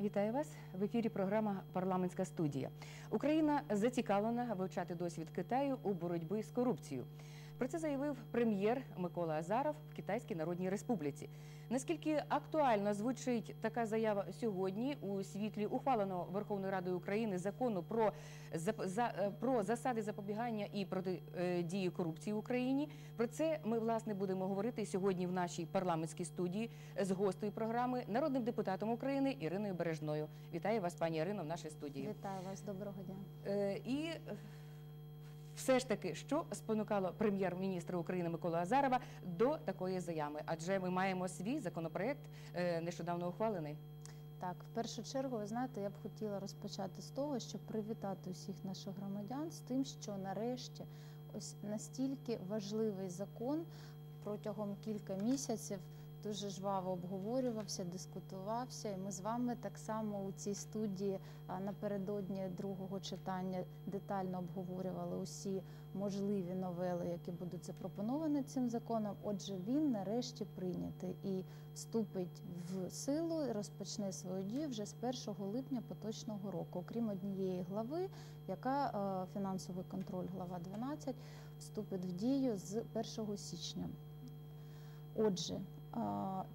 Вітаю вас в ефірі. Програма Парламентська студія. Україна зацікавлена вивчати досвід Китаю у боротьбі з корупцією. Про це заявив прем'єр Микола Азаров в Китайській Народній Республіці. Наскільки актуально звучить така заява сьогодні у світлі ухваленого Верховною Радою України закону про е, про засади запобігання і протидії корупції в Україні? Про це ми власне будемо говорити сьогодні в нашій парламентській студії з гостею програми, народним депутатом України Іриною Бережною. Вітаю вас, пані Ірино, в нашій студії. Вітаю вас, доброго дня. Е, І е, все ж таки, що спонукало прем'єр-міністра України Микола Азарова до такої заяви? Адже ми маємо свій законопроект е, нещодавно ухвалений. Так, в першу чергу, ви знаєте, я б хотіла розпочати з того, щоб привітати усіх наших громадян з тим, що нарешті ось настільки важливий закон протягом кілька місяців дуже жваво обговорювався, дискутувався. І ми з вами так само у цій студії напередодні другого читання детально обговорювали усі можливі новели, які будуть запропоновані цим законом. Отже, він нарешті прийнятий і вступить в силу і розпочне свою дію вже з 1 липня поточного року, окрім однієї глави, яка фінансовий контроль, глава 12, вступить в дію з 1 січня. Отже,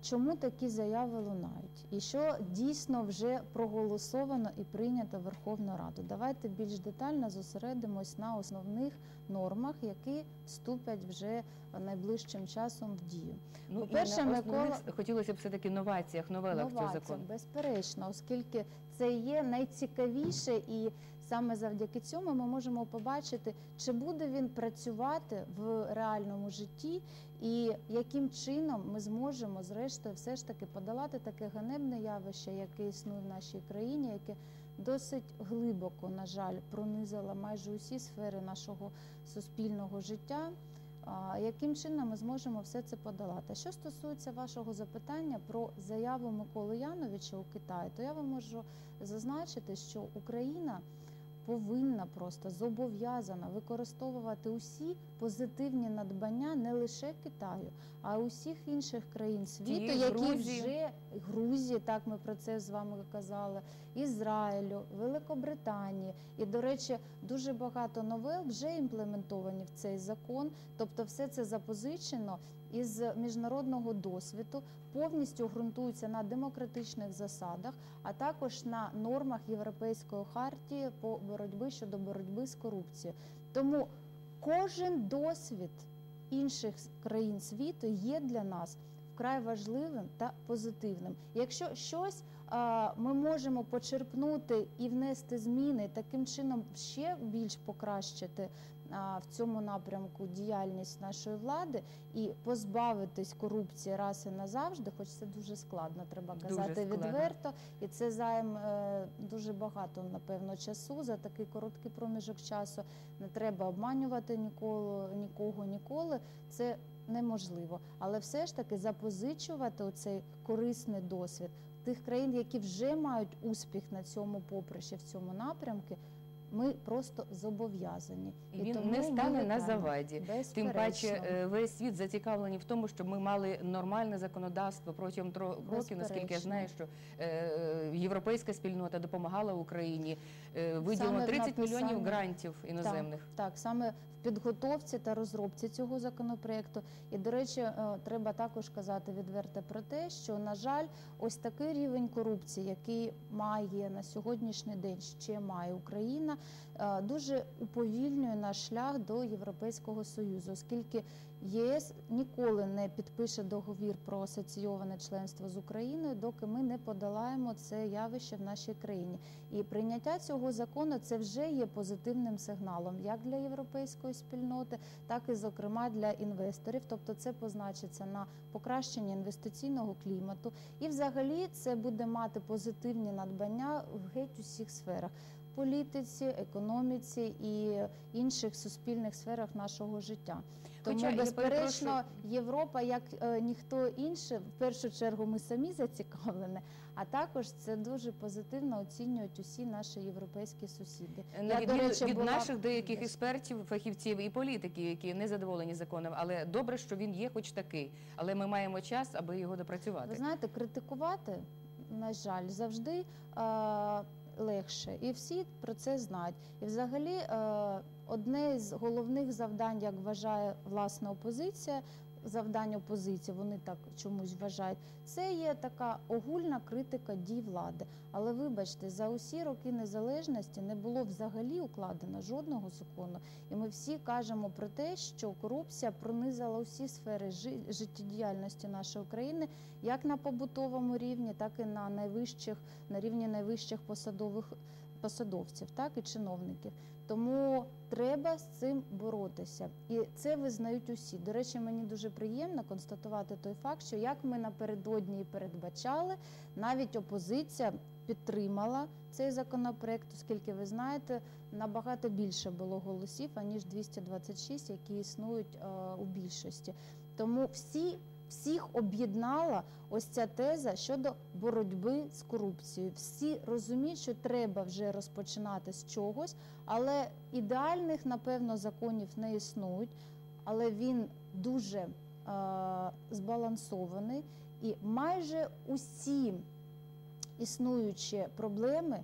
чому такі заяви лунають? І що дійсно вже проголосовано і прийнято Верховною Радою? Давайте більш детально зосередимось на основних нормах, які вступлять вже найближчим часом в дію. Ну По-перше, і на Микола- хотілося б все таки новаціях, новелах цього закону. безперечно, оскільки це є найцікавіше, і саме завдяки цьому ми можемо побачити, чи буде він працювати в реальному житті, і яким чином ми зможемо, зрештою, все ж таки подолати таке ганебне явище, яке існує в нашій країні, яке досить глибоко, на жаль, пронизило майже усі сфери нашого суспільного життя. Яким чином ми зможемо все це подолати? Що стосується вашого запитання про заяву Миколи Яновича у Китаї, то я вам можу зазначити, що Україна повинна просто зобов'язана використовувати усі позитивні надбання не лише Китаю, а й усіх інших країн світу, які Грузії. вже Грузії, так ми про це з вами казали, Ізраїлю, Великобританії. І, до речі, дуже багато новел вже імплементовані в цей закон. Тобто, все це запозичено із міжнародного досвіду, повністю ґрунтується на демократичних засадах, а також на нормах Європейської хартії по боротьбі щодо боротьби з корупцією. Тому кожен досвід інших країн світу є для нас вкрай важливим та позитивним. Якщо щось ми можемо почерпнути і внести зміни, таким чином ще більш покращити в цьому напрямку діяльність нашої влади і позбавитись корупції раз і назавжди, хоч це дуже складно, треба Дуже казати складно. відверто, і це займ е, дуже багато, напевно, часу за такий короткий проміжок часу. Не треба обманювати ніколи, нікого ніколи. Це неможливо, але все ж таки запозичувати оцей корисний досвід тих країн, які вже мають успіх на цьому поприщі, в цьому напрямку, ми просто зобов'язані. І він тому не стане на заваді. Тим паче е, весь світ зацікавлений в тому, щоб ми мали нормальне законодавство протягом трьох років, наскільки я знаю, що е, європейська спільнота допомагала Україні. Е, виділено 30 мільйонів грантів іноземних. Так, саме в підготовці та розробці цього законопроекту. І, до речі, е, треба також казати відверто про те, що, на жаль, ось такий рівень корупції, який має на сьогоднішній день ще має Україна, е, дуже уповільнює наш шлях до Європейського Союзу, оскільки ЄС ніколи не підпише договір про асоційоване членство з Україною, доки ми не подолаємо це явище в нашій країні. І прийняття цього закону це вже є позитивним сигналом як для європейської спільноти, так і зокрема для інвесторів. Тобто, це позначиться на покращенні інвестиційного клімату, і взагалі це буде мати позитивні надбання в геть усіх сферах. Політиці, економіці і інших суспільних сферах нашого життя. Тому, Хоча, безперечно, Європа, як е, ніхто інший, в першу чергу ми самі зацікавлені, а також це дуже позитивно оцінюють усі наші європейські сусіди. На відміну до речі, від була- наших деяких експертів, фахівців і політиків, які не задоволені законом, але добре, що він є, хоч такий. Але ми маємо час, аби його Ви допрацювати. знаєте, критикувати на жаль, завжди е, легше, і всі про це знають. І взагалі, е, одне з головних завдань, як вважає власна опозиція, завдань опозиції, вони так чомусь вважають, це є така огульна критика дій влади. Але вибачте, за усі роки незалежності не було взагалі укладено жодного закону. І ми всі кажемо про те, що корупція пронизала усі сфери життєдіяльності нашої країни, як на побутовому рівні, так і на найвищих на рівні найвищих посадових посадовців, так і чиновників. Тому треба з цим боротися, і це визнають усі. До речі, мені дуже приємно констатувати той факт, що як ми напередодні і передбачали, навіть опозиція підтримала цей законопроект, оскільки ви знаєте, набагато більше було голосів аніж 226, які існують е, у більшості. Тому всі всіх об'єднала ось ця теза щодо боротьби з корупцією. Всі розуміють, що треба вже розпочинати з чогось, але ідеальних, напевно, законів не існують. Але він дуже е, збалансований, і майже усі існуючі проблеми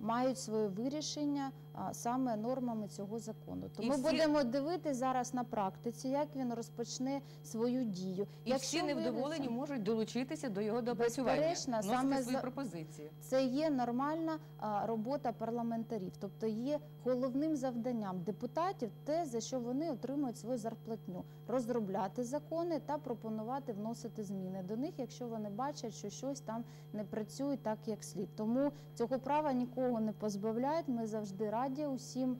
мають своє вирішення саме нормами цього закону. І Тому всі- будемо дивитися зараз на практиці, як він розпочне свою дію. І всі невдоволені можуть долучитися до його допрацювання, саме свої за- пропозиції. Це є нормальна робота парламентарів, тобто є головним завданням депутатів те, за що вони отримують свою зарплатню, розробляти закони та пропонувати вносити зміни до них, якщо вони бачать, що щось там не працює так, як слід. Тому цього права нікого не позбавляють. Ми завжди раді усім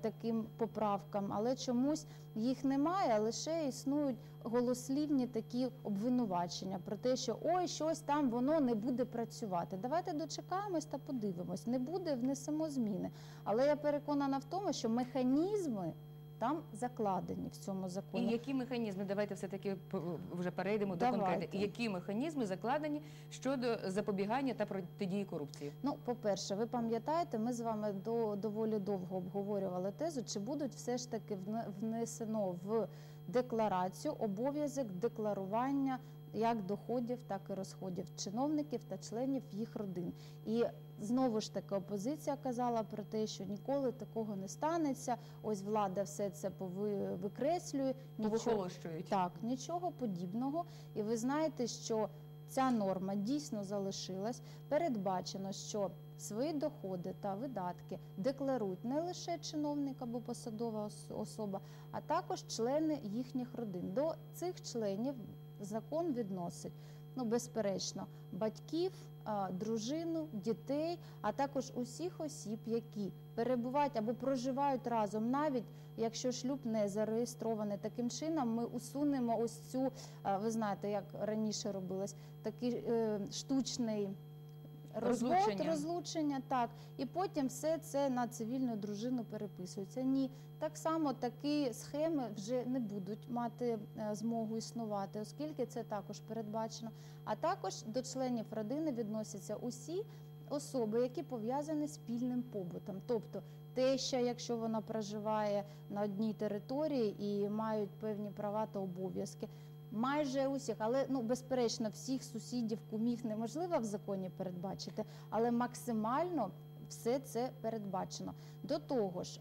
таким поправкам, але чомусь їх немає, лише існують голослівні такі обвинувачення про те, що ой, щось там воно не буде працювати. Давайте дочекаємось та подивимось. Не буде, внесемо зміни. Але я переконана в тому, що механізми там закладені в цьому І законі. які механізми, давайте все-таки п- вже перейдемо Давайте. до конкретики. Які механізми закладені щодо запобігання та протидії корупції? Ну, по-перше, ви пам'ятаєте, ми з вами до доволі довго обговорювали тезу, чи будуть все ж таки вне- внесено в декларацію обов'язок декларування як доходів, так і розходів чиновників та членів їх родин. І знову ж таки опозиція казала про те, що ніколи такого не станеться. Ось влада все це викреслює. нічого- так, нічого подібного. І ви знаєте, що ця норма дійсно залишилась. Передбачено, що свої доходи та видатки декларують не лише чиновник або посадова особа, а також члени їхніх родин. До цих членів закон відносить. Ну, безперечно, батьків, дружину, дітей, а також усіх осіб, які перебувають або проживають разом, навіть якщо шлюб не зареєстрований таким чином, ми усунемо ось цю, ви знаєте, як раніше робилось, такий е, штучний. Розвод, Розлучення. так, і потім все це на цивільну дружину переписується. Ні, так само такі схеми вже не будуть мати е, змогу існувати, оскільки це також передбачено. А також до членів родини відносяться усі особи, які пов'язані з спільним побутом, тобто теща, якщо вона проживає на одній території і мають певні права та обов'язки. Майже усіх, але ну безперечно, всіх сусідів, кумів неможливо в законі передбачити, але максимально все це передбачено. До того ж,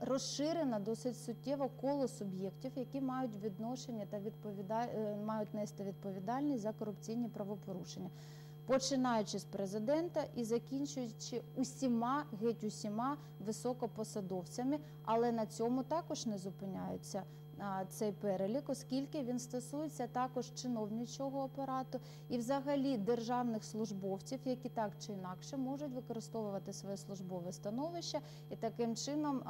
розширено досить суттєво коло суб'єктів, які мають відношення та е, мають нести відповідальність за корупційні правопорушення. Починаючи з президента і закінчуючи усіма, геть усіма високопосадовцями, але на цьому також не зупиняються цей перелік, оскільки він стосується також чиновничого апарату і взагалі державних службовців, які так чи інакше можуть використовувати своє службове становище, і таким чином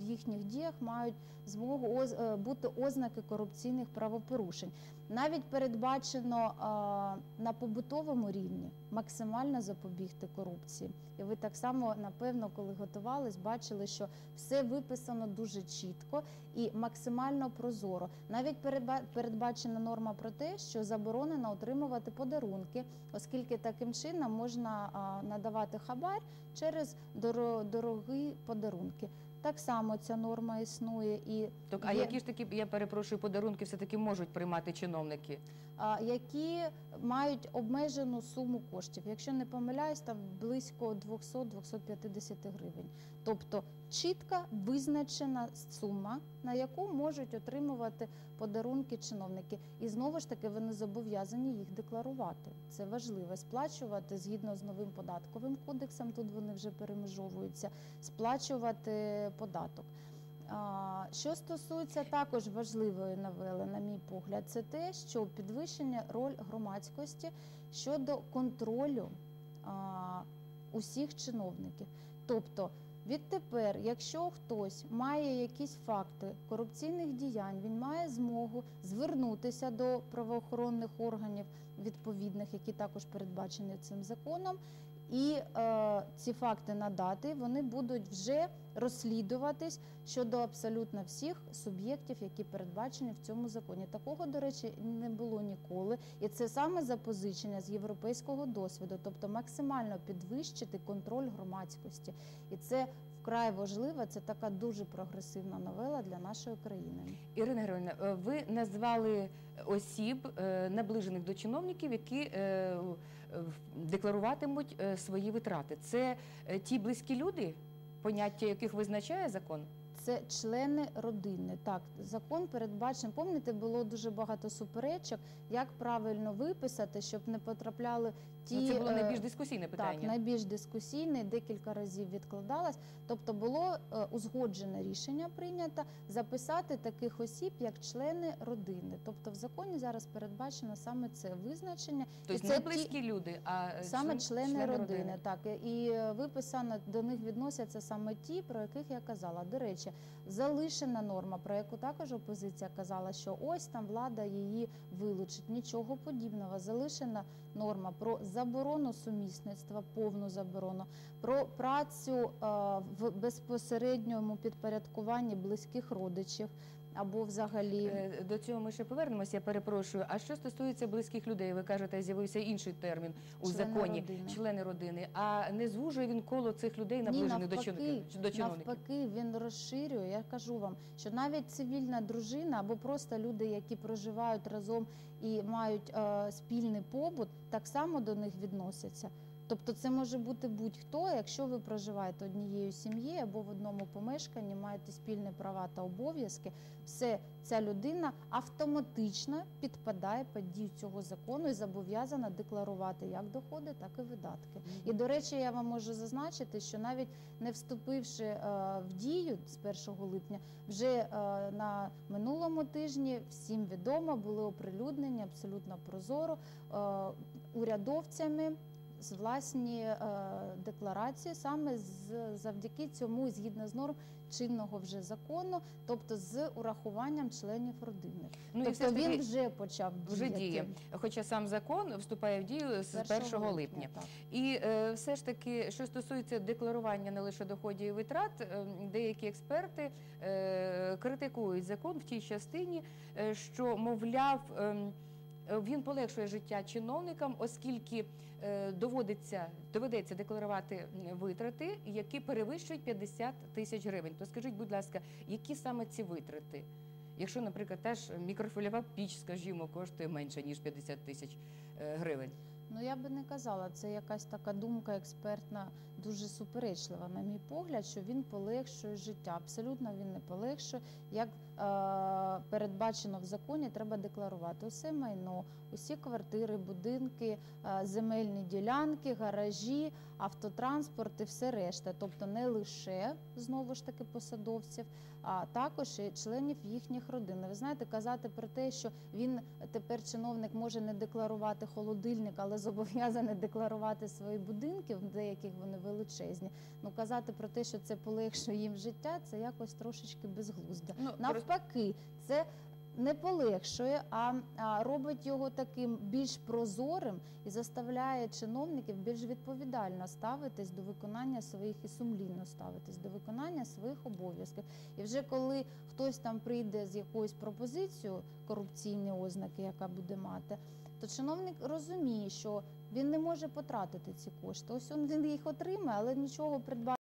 в їхніх діях мають змогу е, бути ознаки корупційних правопорушень. Навіть передбачено а, на побутовому рівні максимально запобігти корупції. І ви так само, напевно, коли готувались, бачили, що все виписано дуже чітко і максимально прозоро. Навіть передба- передбачена норма про те, що заборонено отримувати подарунки, оскільки таким чином можна а, надавати хабар через доро- дорогі подарунки. Так само ця норма існує і Так, а Є. які ж такі, я перепрошую, подарунки все-таки можуть приймати чиновники? Які мають обмежену суму коштів. Якщо не помиляюсь, там близько 200-250 гривень. Тобто чітка визначена сума, на яку можуть отримувати подарунки чиновники. І знову ж таки вони зобов'язані їх декларувати. Це важливо сплачувати згідно з новим податковим кодексом. Тут вони вже перемежовуються, сплачувати податок. Що стосується також важливої новели, на мій погляд, це те, що підвищення роль громадськості щодо контролю усіх чиновників. Тобто, відтепер, якщо хтось має якісь факти корупційних діянь, він має змогу звернутися до правоохоронних органів відповідних, які також передбачені цим законом, і е, ці факти надати, вони будуть вже розслідуватись щодо абсолютно всіх суб'єктів, які передбачені в цьому законі. Такого, до речі, не було ніколи, і це саме запозичення з європейського досвіду, тобто максимально підвищити контроль громадськості, і це вкрай важлива. Це така дуже прогресивна новела для нашої країни. Ірина Георгіївна, е, ви назвали осіб, е, наближених до чиновників, які е, декларуватимуть свої витрати. Це ті близькі люди, поняття яких визначає закон? Це члени родини. Так, закон передбачений. Пам'ятаєте, було дуже багато суперечок, як правильно виписати, щоб не потрапляли ті Ну, це було е, найбільш дискусійне Так, питання. найбільш дискусійний, декілька разів відкладалась. Тобто було е, узгоджене рішення прийнято записати таких осіб як члени родини. Тобто в законі зараз передбачено саме це визначення. Тобто це не ті- близькі люди, а е, Саме член- члени, родини, так і виписано до них відносяться саме ті, про яких я казала. До речі, залишена норма, про яку також опозиція казала, що ось там влада її вилучить. Нічого подібного. Залишена норма про заборону сумісництва, повну заборону, про працю е, в безпосередньому підпорядкуванні близьких родичів або взагалі. Е, До цього ми ще повернемося. Я перепрошую. А що стосується близьких людей, ви кажете, з'явився інший термін у Члени законі родини. члени родини. А не звужує він коло цих людей, наближених до, чиновників? Навпаки, він розширює. Я кажу вам, що навіть цивільна дружина або просто люди, які проживають разом і мають е, спільний побут, так само до них відносяться. Тобто це може бути будь-хто, якщо ви проживаєте однією сім'єю або в одному помешканні, маєте спільні права та обов'язки, все ця людина автоматично підпадає під дію цього закону і зобов'язана декларувати як доходи, так і видатки. І до речі, я вам можу зазначити, що навіть не вступивши е, в дію з 1 липня, вже е, на минулому тижні всім відомо були оприлюднені абсолютно прозоро е, урядовцями. З власні е, декларації саме з завдяки цьому, згідно з норм чинного вже закону, тобто з урахуванням членів родини. Ну, тобто він вже почав вже діяти. діє. Хоча сам закон вступає в дію з 1 липня. так. І е, все ж таки, що стосується декларування не лише доходів і витрат, е, деякі експерти е, критикують закон в тій частині, е, що мовляв. е, Він полегшує життя чиновникам, оскільки е, доведеться декларувати витрати, які перевищують 50 тисяч гривень. То скажіть, будь ласка, які саме ці витрати? Якщо, наприклад, теж мікрофольова піч, скажімо, коштує менше ніж 50 тисяч е, гривень. Ну я би не казала, це якась така думка експертна, дуже суперечлива, на мій погляд, що він полегшує життя. Абсолютно він не полегшує. Як е, передбачено в законі, треба декларувати усе майно, усі квартири, будинки, е, земельні ділянки, гаражі, автотранспорт і все решта. Тобто не лише знову ж таки посадовців, а також і членів їхніх родин. Ви знаєте, казати про те, що він тепер чиновник може не декларувати холодильник, але зобов'язаний декларувати свої будинки, в деяких вони величезні. Ну казати про те, що це полегшує їм життя, це якось трошечки безглуздо. Ну, Навпаки, це не полегшує, а, робить його таким більш прозорим і заставляє чиновників більш відповідально ставитись до виконання своїх і сумлінно ставитись до виконання своїх обов'язків. І вже коли хтось там прийде з якоюсь пропозицією корупційні ознаки, яка буде мати, то чиновник розуміє, що він не може потратити ці кошти. Ось він їх отримає, але нічого придбати.